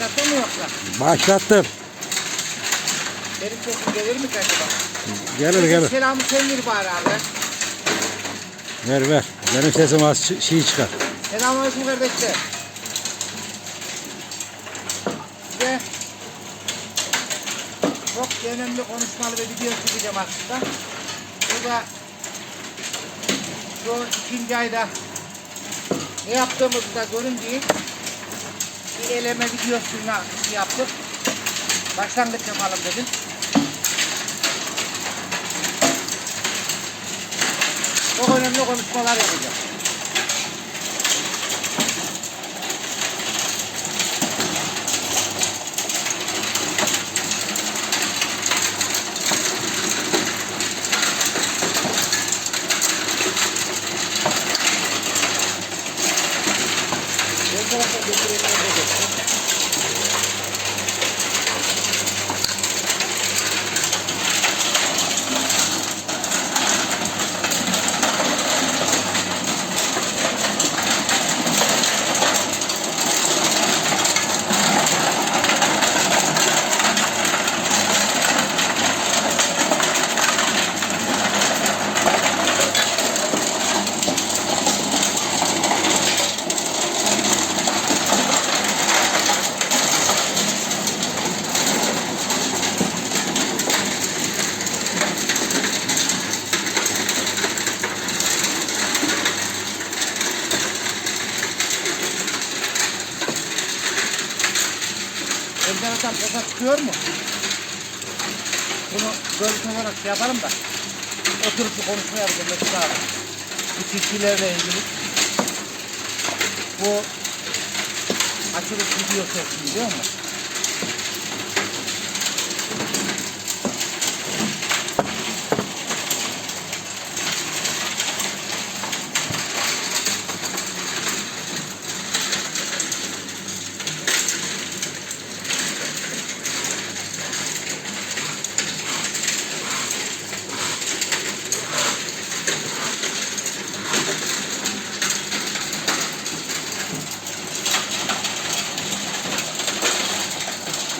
Başlattın mı yoksa? Başlattım. Benim sesim gelir mi acaba? Gelir gelir. Selamı sen ver bari abi. Ver ver. Benim sesim az şey çıkar. Selamünaleyküm kardeşler. Size çok önemli konuşmalı bir video çekeceğim aslında. Bu da şu ikinci ayda ne yaptığımızı da görün diye bir eleme videosuna yaptık. Başlangıç yapalım dedim. Çok önemli konuşmalar yapacağım. Enteresan kasa çıkıyor mu? Bunu görüntü olarak şey yapalım da oturup bir konuşma yapacağım mesela abi. Bu tilkilerle ilgili. Bu açılış videosu biliyor musun?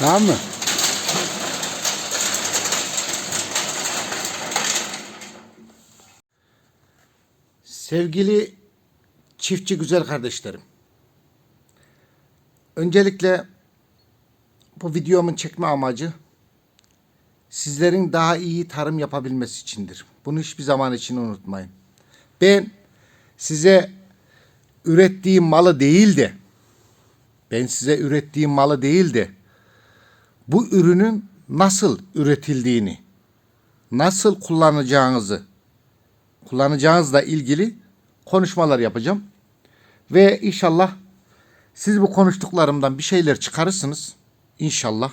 Tamam mı? Sevgili çiftçi güzel kardeşlerim. Öncelikle bu videomun çekme amacı sizlerin daha iyi tarım yapabilmesi içindir. Bunu hiçbir zaman için unutmayın. Ben size ürettiğim malı değil de ben size ürettiğim malı değil de bu ürünün nasıl üretildiğini, nasıl kullanacağınızı, kullanacağınızla ilgili konuşmalar yapacağım. Ve inşallah siz bu konuştuklarımdan bir şeyler çıkarırsınız. İnşallah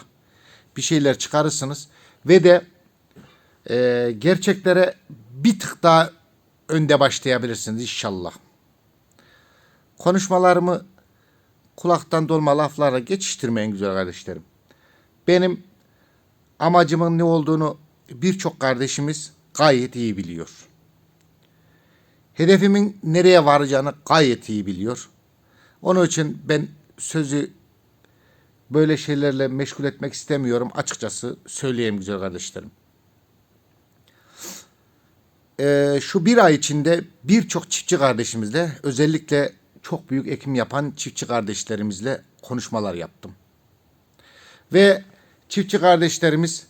bir şeyler çıkarırsınız. Ve de e, gerçeklere bir tık daha önde başlayabilirsiniz inşallah. Konuşmalarımı kulaktan dolma laflara geçiştirmeyin güzel kardeşlerim. Benim amacımın ne olduğunu birçok kardeşimiz gayet iyi biliyor. Hedefimin nereye varacağını gayet iyi biliyor. Onun için ben sözü böyle şeylerle meşgul etmek istemiyorum. Açıkçası söyleyeyim güzel kardeşlerim. Ee, şu bir ay içinde birçok çiftçi kardeşimizle özellikle çok büyük ekim yapan çiftçi kardeşlerimizle konuşmalar yaptım. Ve çiftçi kardeşlerimiz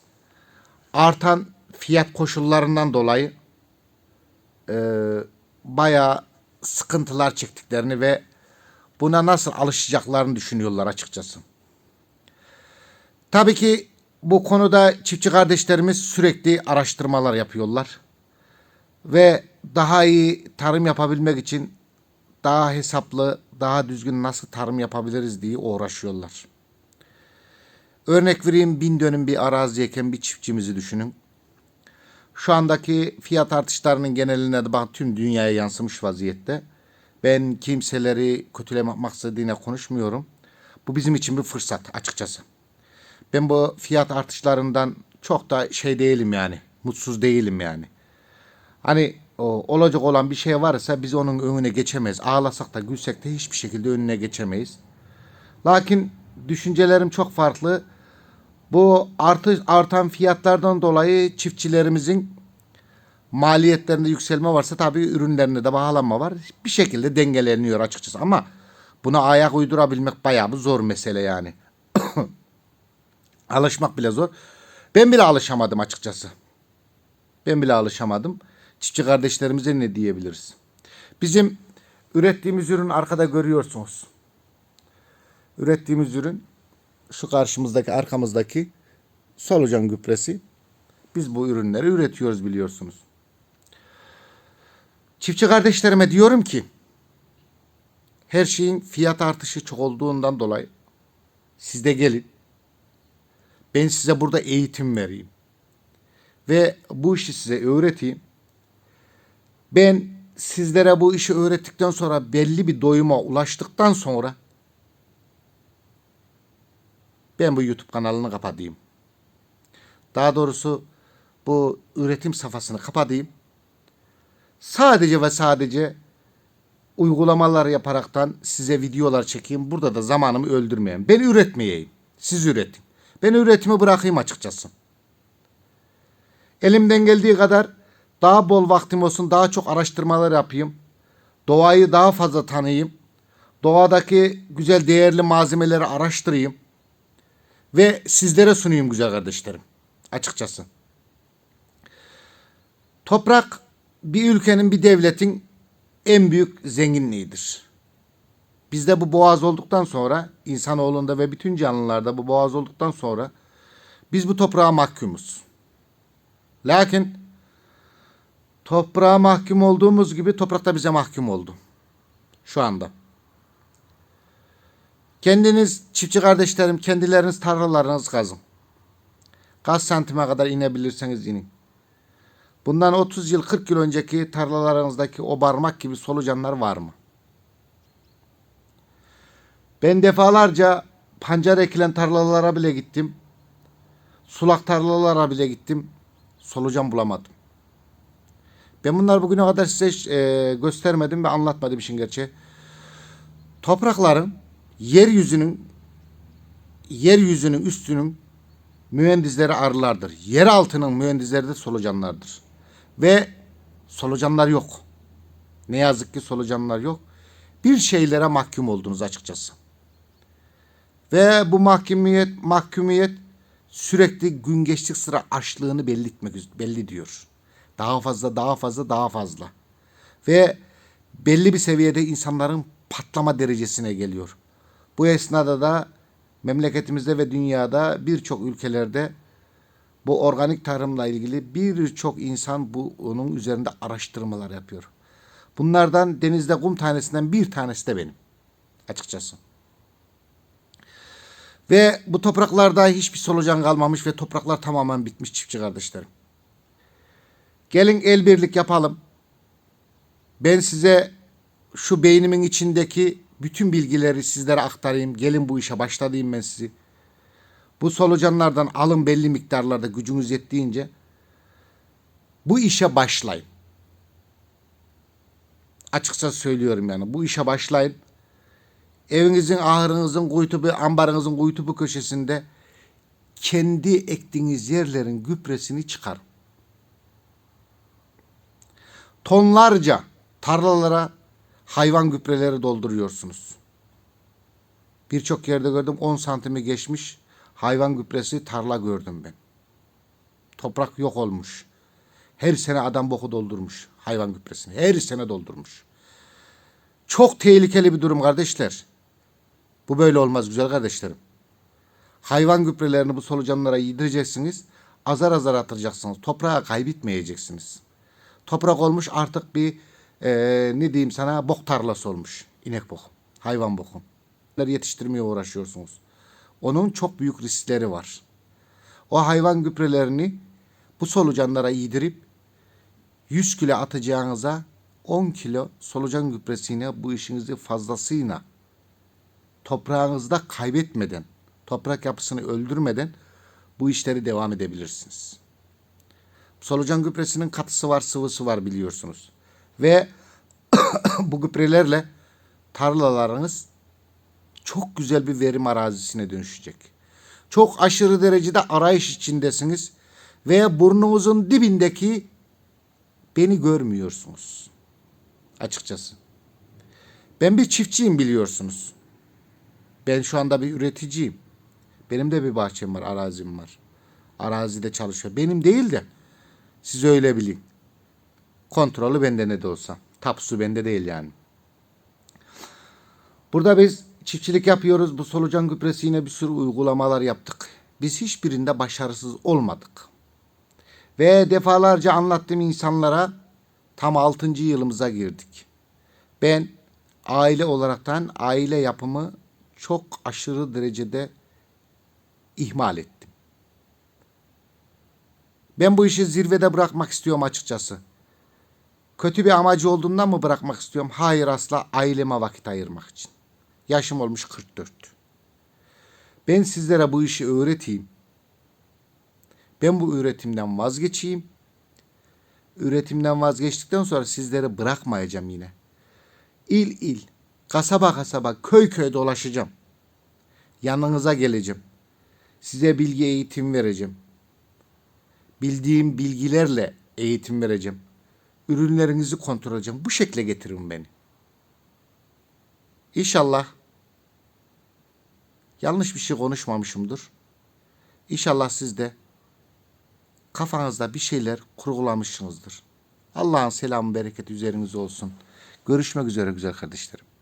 artan fiyat koşullarından dolayı e, bayağı sıkıntılar çektiklerini ve buna nasıl alışacaklarını düşünüyorlar açıkçası. Tabii ki bu konuda çiftçi kardeşlerimiz sürekli araştırmalar yapıyorlar. Ve daha iyi tarım yapabilmek için daha hesaplı, daha düzgün nasıl tarım yapabiliriz diye uğraşıyorlar. Örnek vereyim bin dönüm bir araziyken bir çiftçimizi düşünün. Şu andaki fiyat artışlarının geneline de bak tüm dünyaya yansımış vaziyette. Ben kimseleri kötülemek maksadıyla konuşmuyorum. Bu bizim için bir fırsat açıkçası. Ben bu fiyat artışlarından çok da şey değilim yani. Mutsuz değilim yani. Hani o, olacak olan bir şey varsa biz onun önüne geçemeyiz. Ağlasak da gülsek de hiçbir şekilde önüne geçemeyiz. Lakin düşüncelerim çok farklı. Bu artı, artan fiyatlardan dolayı çiftçilerimizin maliyetlerinde yükselme varsa tabii ürünlerinde de bağlanma var. Bir şekilde dengeleniyor açıkçası ama buna ayak uydurabilmek bayağı bir zor mesele yani. Alışmak bile zor. Ben bile alışamadım açıkçası. Ben bile alışamadım. Çiftçi kardeşlerimize ne diyebiliriz? Bizim ürettiğimiz ürün arkada görüyorsunuz. Ürettiğimiz ürün şu karşımızdaki arkamızdaki solucan gübresi. Biz bu ürünleri üretiyoruz biliyorsunuz. Çiftçi kardeşlerime diyorum ki her şeyin fiyat artışı çok olduğundan dolayı siz de gelin. Ben size burada eğitim vereyim. Ve bu işi size öğreteyim. Ben sizlere bu işi öğrettikten sonra belli bir doyuma ulaştıktan sonra ben bu YouTube kanalını kapatayım. Daha doğrusu bu üretim safhasını kapatayım. Sadece ve sadece uygulamalar yaparaktan size videolar çekeyim. Burada da zamanımı öldürmeyeyim. Ben üretmeyeyim. Siz üretin. Ben üretimi bırakayım açıkçası. Elimden geldiği kadar daha bol vaktim olsun, daha çok araştırmalar yapayım. Doğayı daha fazla tanıyayım. Doğadaki güzel değerli malzemeleri araştırayım. Ve sizlere sunayım güzel kardeşlerim. Açıkçası. Toprak bir ülkenin, bir devletin en büyük zenginliğidir. Bizde bu boğaz olduktan sonra, insanoğlunda ve bütün canlılarda bu boğaz olduktan sonra biz bu toprağa mahkumuz. Lakin toprağa mahkum olduğumuz gibi toprak da bize mahkum oldu. Şu anda. Kendiniz çiftçi kardeşlerim kendileriniz tarlalarınızı kazın. Kaç santime kadar inebilirseniz inin. Bundan 30 yıl 40 yıl önceki tarlalarınızdaki o barmak gibi solucanlar var mı? Ben defalarca pancar ekilen tarlalara bile gittim. Sulak tarlalara bile gittim. Solucan bulamadım. Ben bunları bugüne kadar size e, göstermedim ve anlatmadım işin gerçeği. Toprakların yeryüzünün yeryüzünün üstünün mühendisleri arılardır. Yer altının mühendisleri de solucanlardır. Ve solucanlar yok. Ne yazık ki solucanlar yok. Bir şeylere mahkum oldunuz açıkçası. Ve bu mahkumiyet mahkumiyet sürekli gün geçtik sıra açlığını belli etmek belli diyor. Daha fazla, daha fazla, daha fazla. Ve belli bir seviyede insanların patlama derecesine geliyor. Bu esnada da memleketimizde ve dünyada birçok ülkelerde bu organik tarımla ilgili birçok insan bu onun üzerinde araştırmalar yapıyor. Bunlardan denizde kum tanesinden bir tanesi de benim. Açıkçası. Ve bu topraklarda hiçbir solucan kalmamış ve topraklar tamamen bitmiş çiftçi kardeşlerim. Gelin el birlik yapalım. Ben size şu beynimin içindeki bütün bilgileri sizlere aktarayım. Gelin bu işe başlayayım ben sizi. Bu solucanlardan alın belli miktarlarda gücünüz yettiğince bu işe başlayın. Açıkça söylüyorum yani bu işe başlayın. Evinizin, ahırınızın, kuytubu, ambarınızın kuytubu köşesinde kendi ektiğiniz yerlerin gübresini çıkarın. Tonlarca tarlalara hayvan gübreleri dolduruyorsunuz. Birçok yerde gördüm 10 santimi geçmiş hayvan gübresi tarla gördüm ben. Toprak yok olmuş. Her sene adam boku doldurmuş hayvan gübresini. Her sene doldurmuş. Çok tehlikeli bir durum kardeşler. Bu böyle olmaz güzel kardeşlerim. Hayvan gübrelerini bu solucanlara yedireceksiniz. Azar azar atacaksınız. Toprağı kaybetmeyeceksiniz. Toprak olmuş artık bir e, ne diyeyim sana bok tarlası olmuş. İnek boku, hayvan boku. Yetiştirmeye uğraşıyorsunuz. Onun çok büyük riskleri var. O hayvan gübrelerini bu solucanlara yedirip 100 kilo atacağınıza 10 kilo solucan gübresiyle bu işinizi fazlasıyla toprağınızda kaybetmeden, toprak yapısını öldürmeden bu işleri devam edebilirsiniz. Solucan gübresinin katısı var, sıvısı var biliyorsunuz. Ve bu gübrelerle tarlalarınız çok güzel bir verim arazisine dönüşecek. Çok aşırı derecede arayış içindesiniz ve burnunuzun dibindeki beni görmüyorsunuz. Açıkçası. Ben bir çiftçiyim biliyorsunuz. Ben şu anda bir üreticiyim. Benim de bir bahçem var, arazim var. Arazide çalışıyor. Benim değil de siz öyle bilin. Kontrolü bende ne de olsa. Tapsu bende değil yani. Burada biz çiftçilik yapıyoruz. Bu solucan gübresi bir sürü uygulamalar yaptık. Biz hiçbirinde başarısız olmadık. Ve defalarca anlattığım insanlara tam 6. yılımıza girdik. Ben aile olaraktan aile yapımı çok aşırı derecede ihmal ettim. Ben bu işi zirvede bırakmak istiyorum açıkçası. Kötü bir amacı olduğundan mı bırakmak istiyorum? Hayır asla aileme vakit ayırmak için. Yaşım olmuş 44. Ben sizlere bu işi öğreteyim. Ben bu üretimden vazgeçeyim. Üretimden vazgeçtikten sonra sizleri bırakmayacağım yine. İl il, kasaba kasaba, köy köy dolaşacağım. Yanınıza geleceğim. Size bilgi eğitim vereceğim. Bildiğim bilgilerle eğitim vereceğim. Ürünlerinizi kontrol edeceğim. Bu şekle getirin beni. İnşallah yanlış bir şey konuşmamışımdır. İnşallah siz de kafanızda bir şeyler kurgulamışsınızdır. Allah'ın selamı bereketi üzerinize olsun. Görüşmek üzere güzel kardeşlerim.